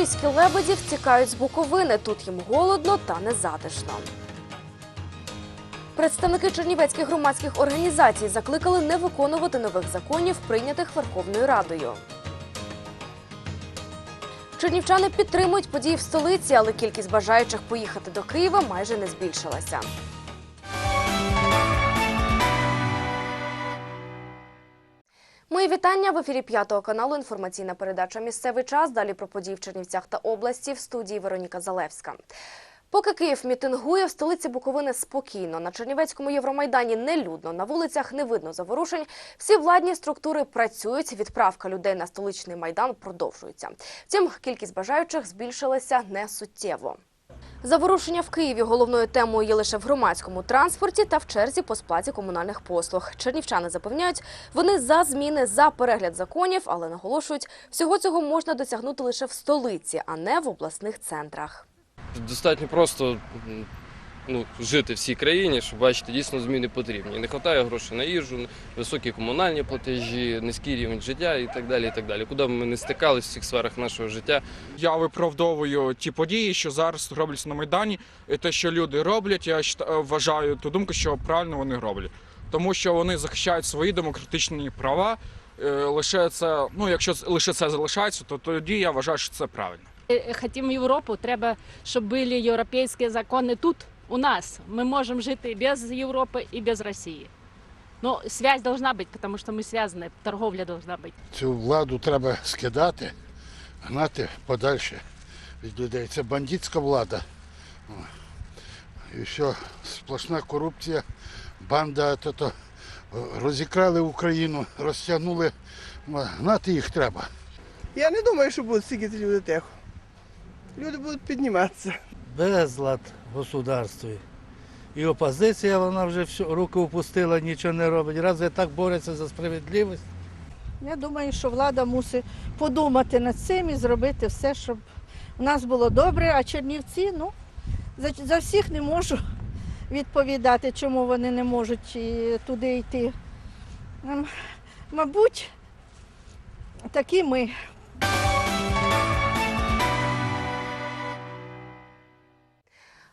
Запорізькі лебеді втікають з Буковини. Тут їм голодно та незатишно. Представники чернівецьких громадських організацій закликали не виконувати нових законів, прийнятих Верховною Радою. Чернівчани підтримують події в столиці, але кількість бажаючих поїхати до Києва майже не збільшилася. Мої вітання в ефірі п'ятого каналу. Інформаційна передача Місцевий час. Далі про події в Чернівцях та області в студії Вероніка Залевська. Поки Київ мітингує, в столиці Буковини спокійно. На Чернівецькому Євромайдані нелюдно, на вулицях не видно заворушень. Всі владні структури працюють. Відправка людей на столичний майдан продовжується. Втім, кількість бажаючих збільшилася не суттєво. Заворушення в Києві головною темою є лише в громадському транспорті та в черзі по сплаті комунальних послуг. Чернівчани запевняють, вони за зміни, за перегляд законів, але наголошують, всього цього можна досягнути лише в столиці, а не в обласних центрах. Достатньо просто ну, жити в цій країні, щоб бачити, дійсно зміни потрібні. Не вистачає грошей на їжу, високі комунальні платежі, низький рівень життя і так далі. І так далі. Куди б ми не стикалися в всіх сферах нашого життя, Я виправдовую ті події, що зараз робляться на Майдані, і те, що люди роблять, я щта- вважаю ту думку, що правильно вони роблять. Тому що вони захищають свої демократичні права. Е, Лише це, ну якщо лише це залишається, то тоді я вважаю, що це правильно. Е, Хотім Європу, треба, щоб були європейські закони тут, у нас. Ми можемо жити і без Європи, і без Росії. Ну, связь должна бути, тому що ми зв'язані, торговля должна бути. Цю владу треба скидати, гнати подальше від людей. Це бандитська влада. І що сплошна корупція, банда то, то розікрали Україну, розтягнули. Гнати їх треба. Я не думаю, що будуть стільки люди тихо. Люди будуть підніматися. Безлад в государстві. І опозиція вона вже руки опустила, нічого не робить. Разве так бореться за справедливість? Я думаю, що влада мусить подумати над цим і зробити все, щоб у нас було добре, а Чернівці, ну, за, за всіх не можу відповідати, чому вони не можуть туди йти. Ем, Мабуть, такі ми.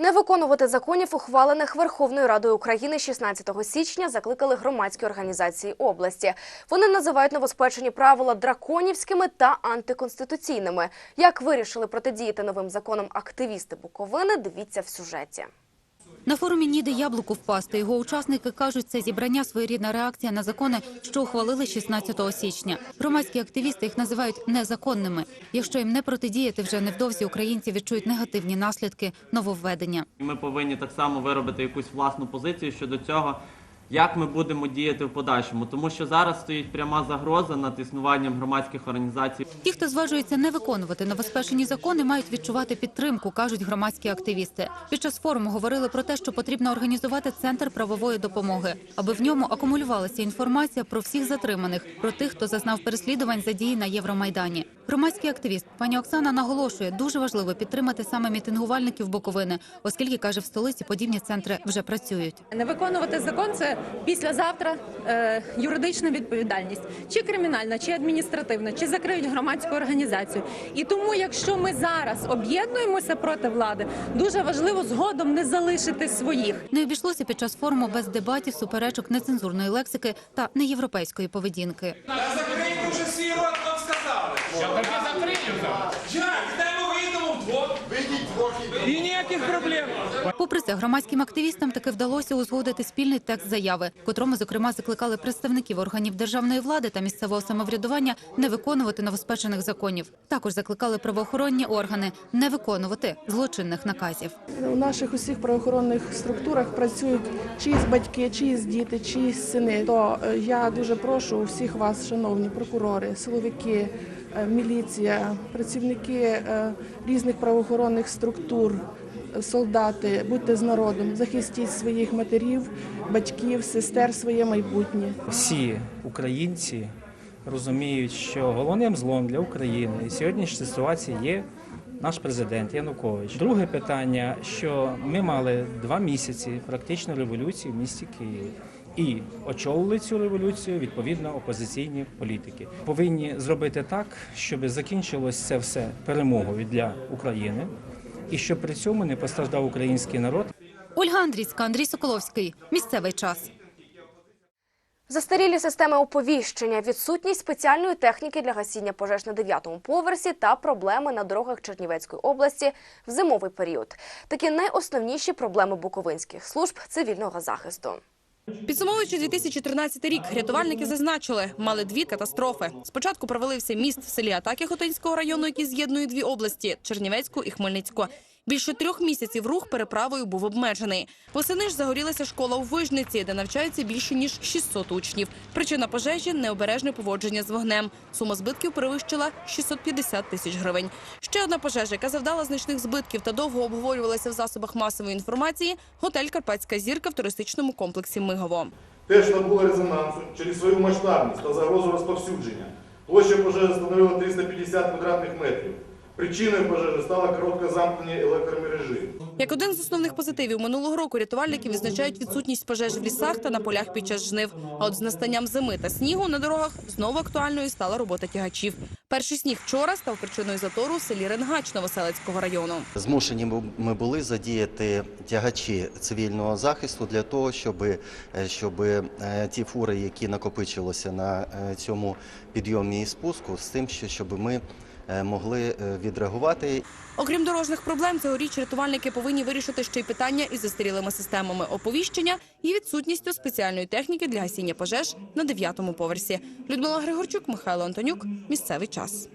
Не виконувати законів, ухвалених Верховною Радою України 16 січня, закликали громадські організації області. Вони називають новоспечені правила драконівськими та антиконституційними. Як вирішили протидіяти новим законам активісти Буковини, дивіться в сюжеті. На форумі ніде яблуку впасти. Його учасники кажуть, це зібрання своєрідна реакція на закони, що ухвалили 16 січня. Громадські активісти їх називають незаконними. Якщо їм не протидіяти, вже невдовзі українці відчують негативні наслідки нововведення. Ми повинні так само виробити якусь власну позицію щодо цього, як ми будемо діяти в подальшому, тому що зараз стоїть пряма загроза над існуванням громадських організацій. Ті, хто зважується не виконувати новоспечені закони, мають відчувати підтримку, кажуть громадські активісти. Під час форуму говорили про те, що потрібно організувати центр правової допомоги, аби в ньому акумулювалася інформація про всіх затриманих, про тих, хто зазнав переслідувань за дії на Євромайдані. Громадський активіст пані Оксана наголошує, дуже важливо підтримати саме мітингувальників Буковини, оскільки каже, в столиці подібні центри вже працюють. Не виконувати закон це післязавтра е, юридична відповідальність, чи кримінальна, чи адміністративна, чи закриють громадську організацію. І тому, якщо ми зараз об'єднуємося проти влади, дуже важливо згодом не залишити своїх. Не обійшлося під час форуму без дебатів, суперечок, нецензурної лексики та неєвропейської поведінки. Закрийте вже свій рот, вам сказали. Я тобі закрию зараз. Як? Де ми вийдемо вдвох? Вийдіть вдвох і ніяких проблем. Попри це, громадським активістам таки вдалося узгодити спільний текст заяви, котрому, зокрема, закликали представників органів державної влади та місцевого самоврядування не виконувати новоспечених законів. Також закликали правоохоронні органи не виконувати злочинних наказів. У наших усіх правоохоронних структурах працюють чиїсь батьки, чиїсь діти, чиїсь сини. То е, я дуже прошу всіх вас, шановні прокурори, силовики, міліція, працівники е, різних правоохоронних структур, е, солдати, будьте з народом, захистіть своїх матерів, батьків, сестер, своє майбутнє. Всі українці розуміють, що головним злом для України і сьогоднішній ситуації є наш президент Янукович. Друге питання, що ми мали два місяці практично революції в місті Києві. І очолили цю революцію відповідно опозиційні політики. Повинні зробити так, щоб закінчилось це все перемогою для України, і щоб при цьому не постраждав український народ. Ольга Андрійська, Андрій Соколовський. Місцевий час. Застарілі системи оповіщення, відсутність спеціальної техніки для гасіння пожеж на дев'ятому поверсі та проблеми на дорогах Чернівецької області в зимовий період. Такі найосновніші проблеми буковинських служб цивільного захисту. Підсумовуючи 2013 рік, рятувальники зазначили, мали дві катастрофи. Спочатку провалився міст в селі Атаки Хотинського району, який з'єднує дві області Чернівецьку і Хмельницьку. Більше трьох місяців рух переправою був обмежений. Восени ж загорілася школа у Вижниці, де навчається більше ніж 600 учнів. Причина пожежі необережне поводження з вогнем. Сума збитків перевищила 650 тисяч гривень. Ще одна пожежа, яка завдала значних збитків та довго обговорювалася в засобах масової інформації. Готель Карпатська зірка в туристичному комплексі Мигово. теж набула резонансу через свою масштабність та загрозу розповсюдження. Площа пожежі становила 350 квадратних метрів. Причиною пожежі стало коротке замкнення електромережі. Як один з основних позитивів минулого року рятувальники відзначають відсутність пожеж в лісах та на полях під час жнив. А от з настанням зими та снігу на дорогах знову актуальною стала робота тягачів. Перший сніг вчора став причиною затору в селі Ренгач Новоселецького району. Змушені ми- ми були задіяти тягачі цивільного захисту для того, щоб, щоб е, ті фури, які накопичилися на е, цьому підйомі і спуску, з тим, що- щоб ми е, могли е, відреагувати Окрім дорожніх проблем, цьогоріч рятувальники повинні вирішити ще й питання із застарілими системами оповіщення і відсутністю спеціальної техніки для гасіння пожеж на дев'ятому поверсі. Людмила Григорчук, Михайло Антонюк. Місцевий час.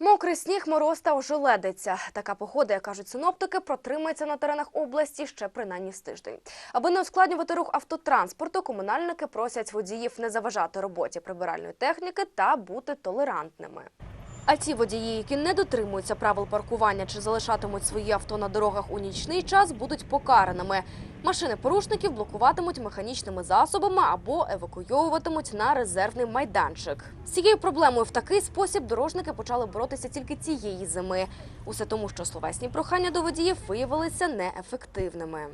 Мокрий сніг, мороз та ожеледиця. Така погода, як кажуть синоптики, протримається на теренах області ще принаймні з тиждень. Аби не ускладнювати рух автотранспорту, комунальники просять водіїв не заважати роботі прибиральної техніки та бути толерантними. А ті водії, які не дотримуються правил паркування чи залишатимуть свої авто на дорогах у нічний час, будуть покараними. Машини порушників блокуватимуть механічними засобами або евакуйовуватимуть на резервний майданчик. З цією проблемою в такий спосіб дорожники почали боротися тільки цієї зими. Усе тому, що словесні прохання до водіїв виявилися неефективними.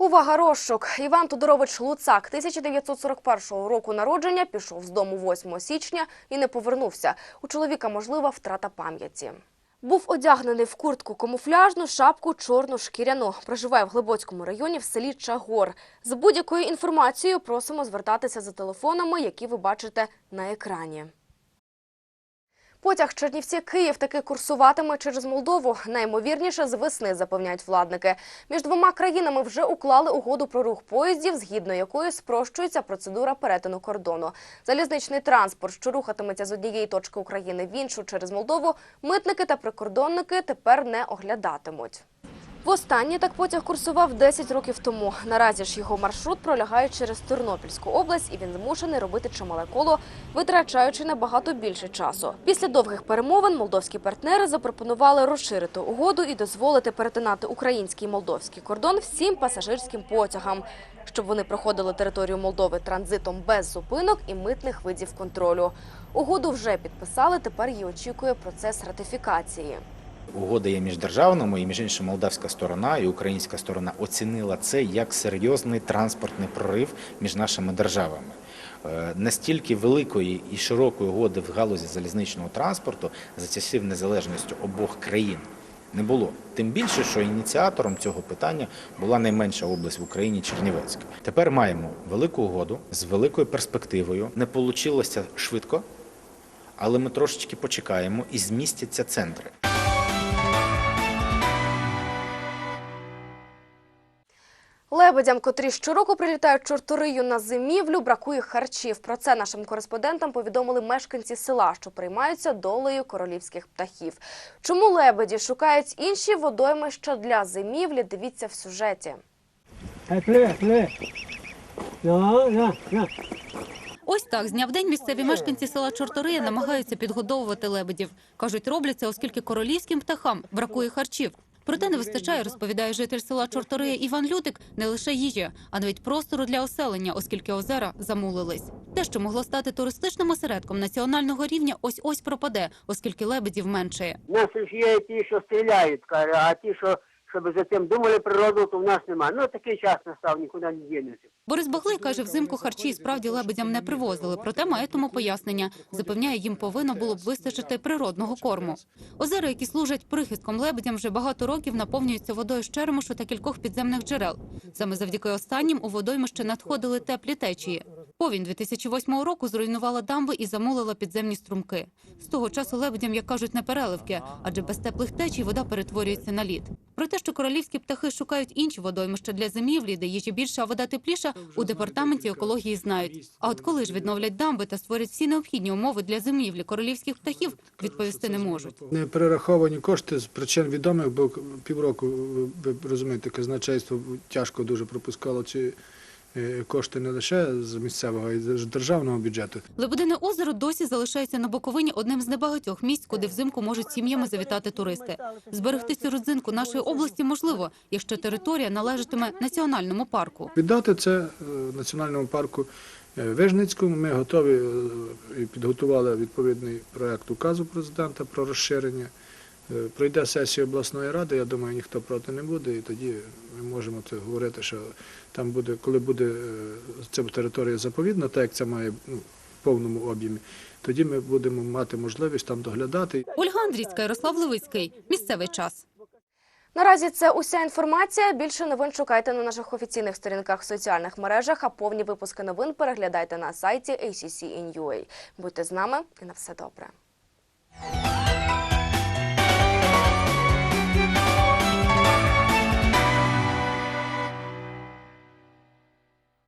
Увага, розшук! Іван Тодорович Луцак 1941 року народження пішов з дому 8 січня і не повернувся. У чоловіка можлива втрата пам'яті. Був одягнений в куртку камуфляжну, шапку чорну шкіряну. Проживає в Глибоцькому районі в селі Чагор. З будь-якою інформацією просимо звертатися за телефонами, які ви бачите на екрані. Потяг Чернівці-Київ таки курсуватиме через Молдову. Наймовірніше з весни, запевняють владники. Між двома країнами вже уклали угоду про рух поїздів, згідно якої спрощується процедура перетину кордону. Залізничний транспорт, що рухатиметься з однієї точки України в іншу через Молдову, митники та прикордонники тепер не оглядатимуть. Востаннє так потяг курсував 10 років тому. Наразі ж його маршрут пролягає через Тернопільську область, і він змушений робити чимале коло, витрачаючи набагато більше часу. Після довгих перемовин молдовські партнери запропонували розширити угоду і дозволити перетинати український і молдовський кордон всім пасажирським потягам, щоб вони проходили територію Молдови транзитом без зупинок і митних видів контролю. Угоду вже підписали. Тепер її очікує процес ратифікації. Угода є міждержавному, і між іншим молдавська сторона і українська сторона оцінила це як серйозний транспортний прорив між нашими державами. Е, Настільки великої і широкої угоди в галузі залізничного транспорту за часів незалежності обох країн не було. Тим більше, що ініціатором цього питання була найменша область в Україні Чернівецька. Тепер маємо велику угоду з великою перспективою. Не вийшло швидко, але ми трошечки почекаємо і змістяться центри. Лебедям, котрі щороку прилітають чорторию на зимівлю, бракує харчів. Про це нашим кореспондентам повідомили мешканці села, що приймаються долею королівських птахів. Чому лебеді шукають інші водоймища для зимівлі? Дивіться в сюжеті. Ось так з дня в день місцеві мешканці села Чортория намагаються підгодовувати лебедів. Кажуть, роблять це, оскільки королівським птахам бракує харчів. Проте не вистачає, розповідає житель села Чортория Іван Лютик, не лише їжі, а навіть простору для оселення, оскільки озера замулились. Те, що могло стати туристичним осередком національного рівня, ось ось пропаде, оскільки лебедів менше. Нас ж є ті, що стріляють, а ті, що щоб за цим думали природу, то в нас немає. Ну такий час настав, нікуди не дінеться. Борис Баглей каже, взимку харчі справді лебедям не привозили, проте має тому пояснення. Запевняє, їм повинно було б вистачити природного корму. Озера, які служать прихистком лебедям, вже багато років наповнюються водою з черемошу та кількох підземних джерел. Саме завдяки останнім у водоймище надходили теплі течії. Повінь 2008 року зруйнувала дамби і замулила підземні струмки. З того часу лебедям, як кажуть, не переливки, адже без теплих течій вода перетворюється на лід. Про те, що королівські птахи шукають інші водоймища для зимівлі, де їжі більше, а вода тепліша, у департаменті екології знають. А от коли ж відновлять дамби та створять всі необхідні умови для зимівлі королівських птахів, відповісти не можуть. Не перераховані кошти з причин відомих, бо півроку, ви розумієте, казначейство тяжко дуже пропускало ці кошти не лише з місцевого, а й з державного бюджету. Лебедине озеро досі залишається на Буковині одним з небагатьох місць, куди взимку можуть сім'ями завітати туристи. Зберегти цю родзинку нашої області можливо, якщо територія належатиме національному парку. Віддати це е, національному парку е, Вижницькому. Ми готові е, і підготували відповідний проект указу президента про розширення. Е, Пройде сесію обласної ради, я думаю, ніхто проти не буде, і тоді ми можемо це говорити, що там буде, коли буде е, ця територія заповідна, так як це має ну, в повному об'ємі, тоді ми будемо мати можливість там доглядати. Ольга Андрійська, Ярослав Левицький. Місцевий час. Наразі це уся інформація. Більше новин шукайте на наших офіційних сторінках в соціальних мережах, а повні випуски новин переглядайте на сайті ACC.in.ua. Будьте з нами і на все добре.